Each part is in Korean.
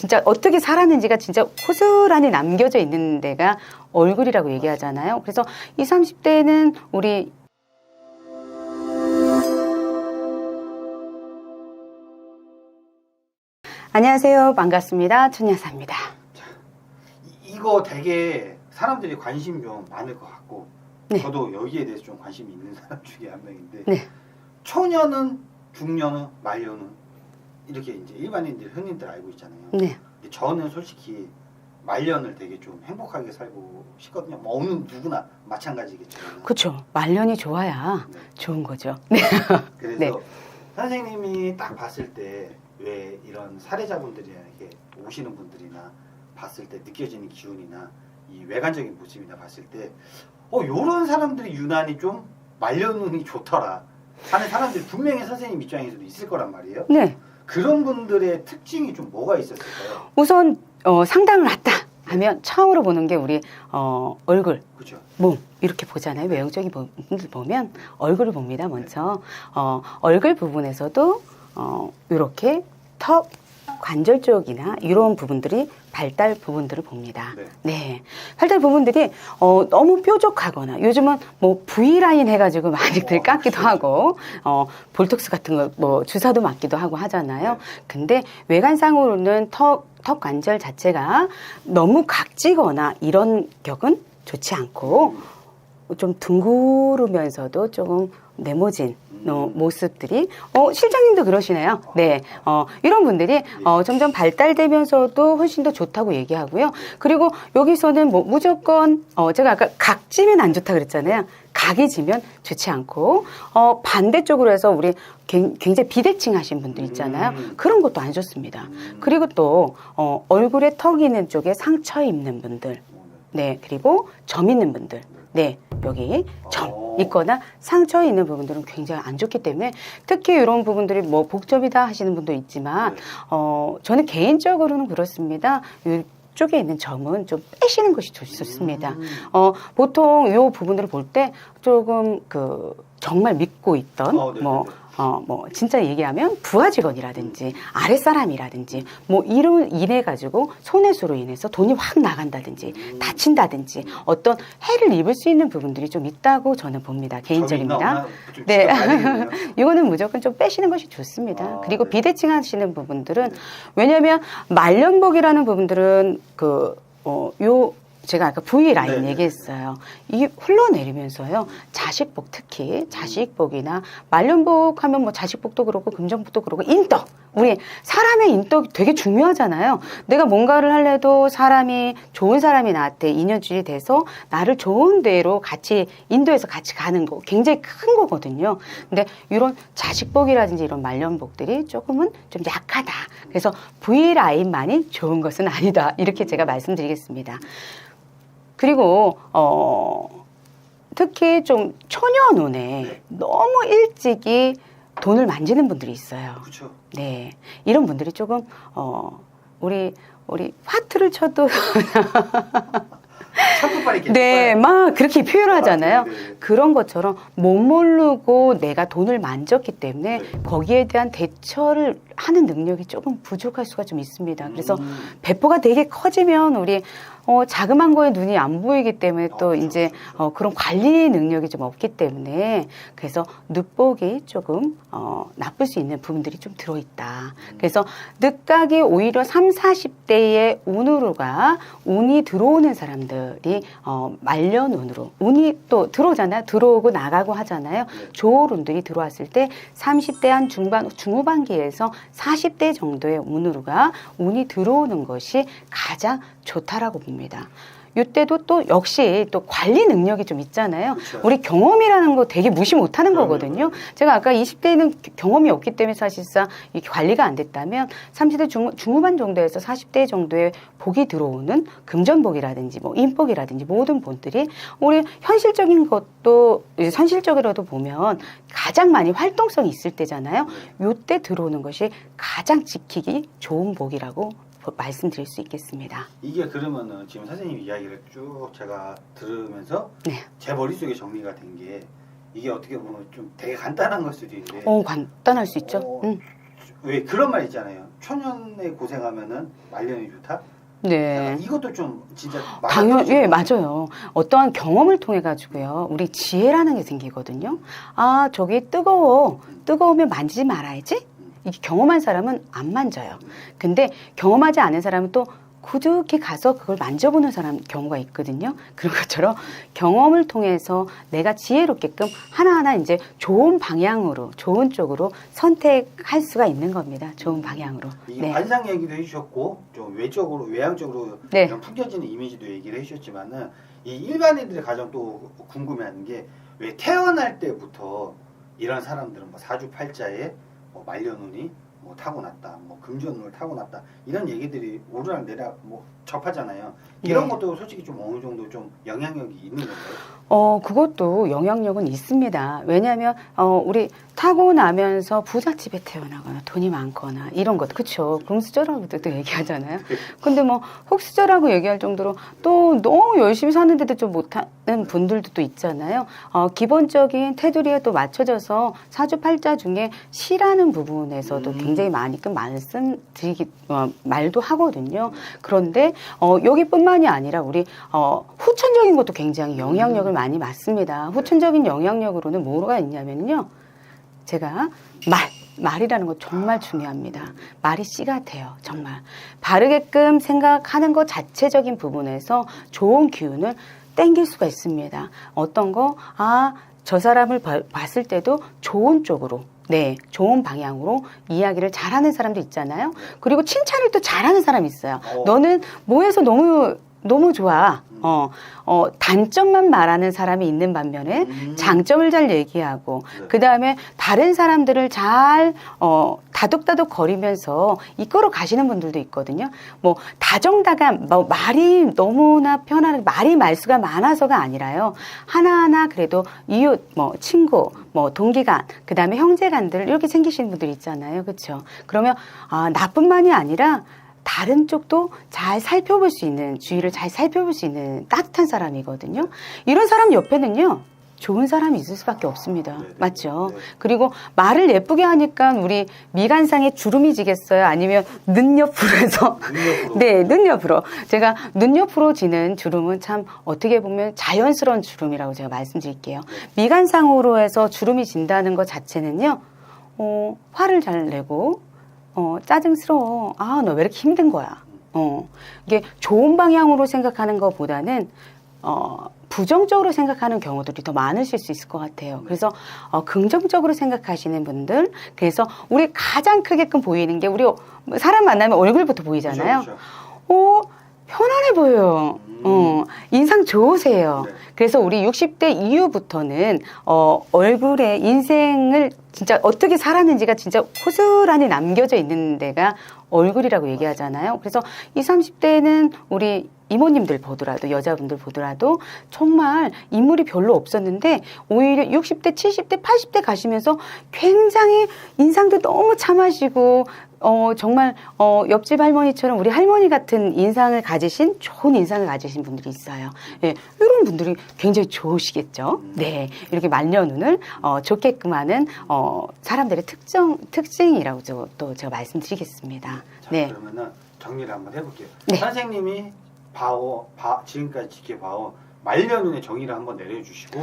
진짜 어떻게 살았는지가 진짜 고스란히 남겨져 있는 데가 얼굴이라고 얘기하잖아요. 그래서 20, 30대는 우리 안녕하세요. 반갑습니다. 천여사입니다. 이- 이거 되게 사람들이 관심 좀 많을 것 같고 네. 저도 여기에 대해서 좀 관심이 있는 사람 중에 한 명인데 네. 초년은 중년은 말년은 이렇게 이제 일반인들 흔히들 알고 있잖아요. 네. 근데 저는 솔직히 말년을 되게 좀 행복하게 살고 싶거든요. 뭐 어느 누구나 마찬가지겠지만. 그렇죠. 말년이 좋아야 네. 좋은 거죠. 네. 그래서 네. 선생님이 딱 봤을 때 왜 이런 사례자분들이나 이렇게 오시는 분들이나 봤을 때 느껴지는 기운이나 이 외관적인 모습이나 봤을 때 어, 요런 사람들이 유난히 좀 말년운이 좋더라 하는 사람들이 분명히 선생님 입장에서도 있을 거란 말이에요. 네. 그런 분들의 특징이 좀 뭐가 있었을까요? 우선 어, 상담을 왔다 하면 처음으로 보는 게 우리 어, 얼굴, 그죠? 몸 이렇게 보잖아요. 외형적인 분들 보면 얼굴을 봅니다. 먼저 어, 얼굴 부분에서도 어, 이렇게 턱 관절 쪽이나 이런 부분들이 발달 부분들을 봅니다. 네. 네. 발달 부분들이 어, 너무 뾰족하거나 요즘은 뭐 V라인 해가지고 많이들 어, 깎기도 그렇죠. 하고 어, 볼톡스 같은 거 뭐 주사도 맞기도 하고 하잖아요. 네. 근데 외관상으로는 턱, 턱 관절 자체가 너무 각지거나 이런 격은 좋지 않고 좀 둥그르면서도 조금 네모진 어, 모습들이 어 실장님도 그러시네요. 네, 어 이런 분들이 어 점점 발달되면서도 훨씬 더 좋다고 얘기하고요. 그리고 여기서는 뭐 무조건 어 제가 아까 각지면 안 좋다 그랬잖아요. 각이 지면 좋지 않고 어 반대쪽으로 해서 우리 굉- 굉장히 비대칭 하신 분들 있잖아요. 음. 그런 것도 안 좋습니다. 음. 그리고 또 어, 얼굴에 턱 있는 쪽에 상처 입는 분들, 네 그리고 점 있는 분들, 네 여기 점 어. 있거나 상처 있는 부분들은 굉장히 안 좋기 때문에 특히 이런 부분들이 뭐 복점이다 하시는 분도 있지만 네. 어 저는 개인적으로는 그렇습니다. 이쪽에 있는 점은 좀 빼시는 것이 좋- 좋습니다. 음. 어 보통 이 부분들을 볼 때 조금 그 정말 믿고 있던 어, 네, 뭐 네, 네. 어, 뭐, 진짜 얘기하면 부하 직원이라든지 아랫사람이라든지 뭐 이로 인해 가지고 손해수로 인해서 돈이 확 나간다든지 음. 다친다든지 어떤 해를 입을 수 있는 부분들이 좀 있다고 저는 봅니다. 개인적입니다. 네. 이거는 무조건 좀 빼시는 것이 좋습니다. 아, 그리고 네. 비대칭 하시는 부분들은 네. 왜냐하면 말년복이라는 부분들은 그, 어, 요, 제가 아까 V 라인 네, 네, 얘기했어요. 이게 흘러내리면서요. 자식복 특히 자식복이나 말년복 하면 뭐 자식복도 그렇고 금전복도 그렇고 인덕. 우리 사람의 인덕이 되게 중요하잖아요. 내가 뭔가를 할래도 사람이 좋은 사람이 나한테 인연줄이 돼서 나를 좋은 데로 같이 인도해서 같이 가는 거 굉장히 큰 거거든요. 근데 이런 자식복이라든지 이런 말년복들이 조금은 좀 약하다. 그래서 V 라인만이 좋은 것은 아니다. 이렇게 제가 말씀드리겠습니다. 그리고 어 특히 좀 초년 운에 네. 너무 일찍이 돈을 만지는 분들이 있어요. 그렇죠. 네. 이런 분들이 조금 어 우리 우리 화투를 쳐도 네, 막 그렇게 표현하잖아요. 아, 네, 네. 그런 것처럼 못 모르고 내가 돈을 만졌기 때문에 네. 거기에 대한 대처를 하는 능력이 조금 부족할 수가 좀 있습니다. 그래서 음. 배포가 되게 커지면 우리 어, 자그만 거에 눈이 안 보이기 때문에 또 어, 그렇죠, 이제 그렇죠. 어, 그런 관리 능력이 좀 없기 때문에 그래서 늑복이 조금 어, 나쁠 수 있는 부분들이 좀 들어있다. 그래서 늑각이 오히려 3, 40대의 운으로가 운이 들어오는 사람들이 어, 말년 운으로 운이 또 들어오잖아요. 들어오고 나가고 하잖아요. 네. 조울운들이 들어왔을 때 30대 한 중반 중후반기에서 40대 정도의 운으로가 운이 들어오는 것이 가장 좋다라고 봅니다. 이때도 또 역시 또 관리 능력이 좀 있잖아요. 그렇죠. 우리 경험이라는 거 되게 무시 못하는 거거든요. 제가 아까 20대에는 경험이 없기 때문에 사실상 이 관리가 안 됐다면 30대 중, 중후반 정도에서 40대 정도의 복이 들어오는 금전복이라든지 뭐 인복이라든지 모든 본들이 우리 현실적인 것도 현실적으로도 보면 가장 많이 활동성이 있을 때잖아요. 네. 요때 들어오는 것이 가장 지키기 좋은 복이라고 말씀드릴 수 있겠습니다. 이게 그러면은 지금 선생님 이야기를 쭉 제가 들으면서 네. 제 머릿속에 정리가 된 게 이게 어떻게 보면 좀 되게 간단한 걸 수도 있는데 어, 간단할 수 있죠. 어, 음. 왜 그런 말 있잖아요. 초년에 고생하면은 말년이 좋다. 네. 약간 이것도 좀 진짜 당연, 예. 맞아요. 어떠한 경험을 통해 가지고요. 우리 지혜라는 게 생기거든요. 아, 저기 뜨거워. 뜨거우면 만지지 말아야지. 이게 경험한 사람은 안 만져요. 근데 경험하지 않은 사람은 또 굳이 가서 그걸 만져보는 사람 경우가 있거든요. 그런 것처럼 경험을 통해서 내가 지혜롭게끔 하나하나 이제 좋은 방향으로, 좋은 쪽으로 선택할 수가 있는 겁니다. 좋은 방향으로. 네. 관상 얘기도 해주셨고 좀 외적으로 외향적으로 네. 풍겨지는 이미지도 얘기를 해주셨지만은 이 일반인들이 가장 또 궁금해하는 게 왜 태어날 때부터 이런 사람들은 뭐 사주팔자에 뭐 말년운이 뭐 타고났다, 뭐 금전운을 타고났다 이런 얘기들이 오르락 내리락 뭐 접하잖아요. 이런 네. 것도 솔직히 좀 어느 정도 좀 영향력이 있는 건가요? 어, 그것도 영향력은 있습니다. 왜냐하면, 어, 우리 타고나면서 부잣집에 태어나거나 돈이 많거나 이런 것, 그쵸. 금수저라고도 또 얘기하잖아요. 근데 뭐, 흙수저라고 얘기할 정도로 또 너무 열심히 사는데도 좀 못하는 분들도 또 있잖아요. 어, 기본적인 테두리에 또 맞춰져서 사주팔자 중에 시라는 부분에서도 음. 굉장히 많이 그 말씀드리기, 어, 말도 하거든요. 그런데, 어, 여기뿐만이 아니라 우리, 어, 후천적인 것도 굉장히 영향력을 많이 받습니다. 후천적인 영향력으로는 뭐가 있냐면요. 제가 말, 말이라는 거 정말 중요합니다. 말이 씨 같아요. 정말. 바르게끔 생각하는 것 자체적인 부분에서 좋은 기운을 땡길 수가 있습니다. 어떤 거, 아, 저 사람을 봐- 봤을 때도 좋은 쪽으로, 네, 좋은 방향으로 이야기를 잘하는 사람도 있잖아요. 그리고 칭찬을 또 잘하는 사람이 있어요. 어. 너는 뭐해서 너무, 너무 좋아. 어, 어, 단점만 말하는 사람이 있는 반면에 음. 장점을 잘 얘기하고 네. 그 다음에 다른 사람들을 잘 어, 다독다독 거리면서 이끌어 가시는 분들도 있거든요. 뭐 다정다감 뭐 말이 너무나 편안하게 말이 말수가 많아서가 아니라요. 하나하나 그래도 이웃 뭐 친구 뭐 동기간 그 다음에 형제간들 이렇게 생기시는 분들 있잖아요. 그렇죠? 그러면 아, 나뿐만이 아니라 다른 쪽도 잘 살펴볼 수 있는 주위를 잘 살펴볼 수 있는 따뜻한 사람이거든요. 이런 사람 옆에는요. 좋은 사람이 있을 수밖에 없습니다. 네, 네, 맞죠? 네. 그리고 말을 예쁘게 하니까 우리 미간상에 주름이 지겠어요? 아니면 눈 옆으로 해서. 네, 눈 옆으로. 제가 눈 옆으로 지는 주름은 참 어떻게 보면 자연스러운 주름이라고 제가 말씀드릴게요. 미간상으로 해서 주름이 진다는 것 자체는요, 어, 화를 잘 내고, 어, 짜증스러워. 아, 너 왜 이렇게 힘든 거야? 어, 이게 좋은 방향으로 생각하는 것보다는, 어, 부정적으로 생각하는 경우들이 더 많으실 수 있을 것 같아요. 그래서 어, 긍정적으로 생각하시는 분들, 그래서 우리 가장 크게끔 보이는 게 우리 사람 만나면 얼굴부터 보이잖아요. 그렇죠, 그렇죠. 어, 편안해 보여요. 음. 어, 인상 좋으세요. 네. 그래서 우리 60대 이후부터는 어, 얼굴에 인생을 진짜 어떻게 살았는지가 진짜 호스란히 남겨져 있는 데가 얼굴이라고 얘기하잖아요. 그래서 20, 30대는 우리 이모님들 보더라도 여자분들 보더라도 정말 인물이 별로 없었는데 오히려 60대, 70대, 80대 가시면서 굉장히 인상도 너무 참하시고 어 정말 어 옆집 할머니처럼 우리 할머니 같은 인상을 가지신 좋은 인상을 가지신 분들이 있어요. 예, 이런 분들이 굉장히 좋으시겠죠. 네, 이렇게 말년운을 어 좋게끔 하는 어 사람들의 특정 특징이라고 저- 또 제가 말씀드리겠습니다. 자, 네. 그러면은 정리를 한번 해볼게요. 네. 선생님이 봐오, 봐, 지금까지 지켜봐오 말년운의 정의를 한번 내려주시고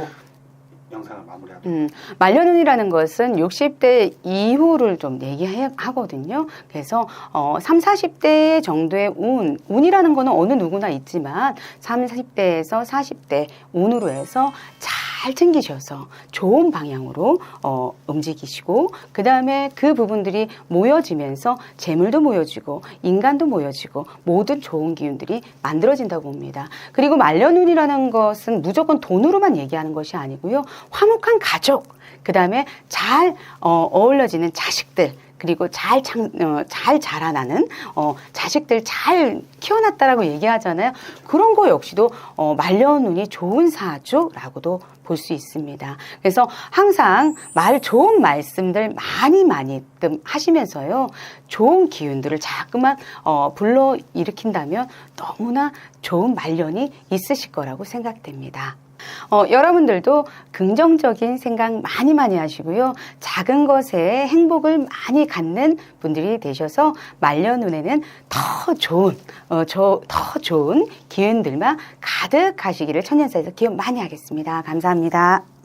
영상을 마무리하도록. 음, 말년운이라는 것은 60대 이후를 좀 얘기하거든요. 그래서 어, 3, 40대 정도의 운, 운이라는 거는 어느 누구나 있지만 30대에서 40대 운으로 해서 잘 챙기셔서 좋은 방향으로 어, 움직이시고 그 다음에 그 부분들이 모여지면서 재물도 모여지고 인간도 모여지고 모든 좋은 기운들이 만들어진다고 봅니다. 그리고 말년운이라는 것은 무조건 돈으로만 얘기하는 것이 아니고요. 화목한 가족, 그 다음에 잘 어, 어울려지는 자식들, 그리고 잘, 장, 어, 잘 자라나는 어, 자식들 잘 키워놨다라고 얘기하잖아요. 그런 거 역시도 어, 말년운이 좋은 사주라고도 볼 수 있습니다. 그래서 항상 말 좋은 말씀들 많이 많이 좀 하시면서요. 좋은 기운들을 자꾸만 어, 불러 일으킨다면 너무나 좋은 말년이 있으실 거라고 생각됩니다. 어, 여러분들도 긍정적인 생각 많이 많이 하시고요. 작은 것에 행복을 많이 갖는 분들이 되셔서 말년운에는 더 좋은, 어, 저, 더 좋은 기운들만 가득하시기를 천년사에서 기원 많이 하겠습니다. 감사합니다.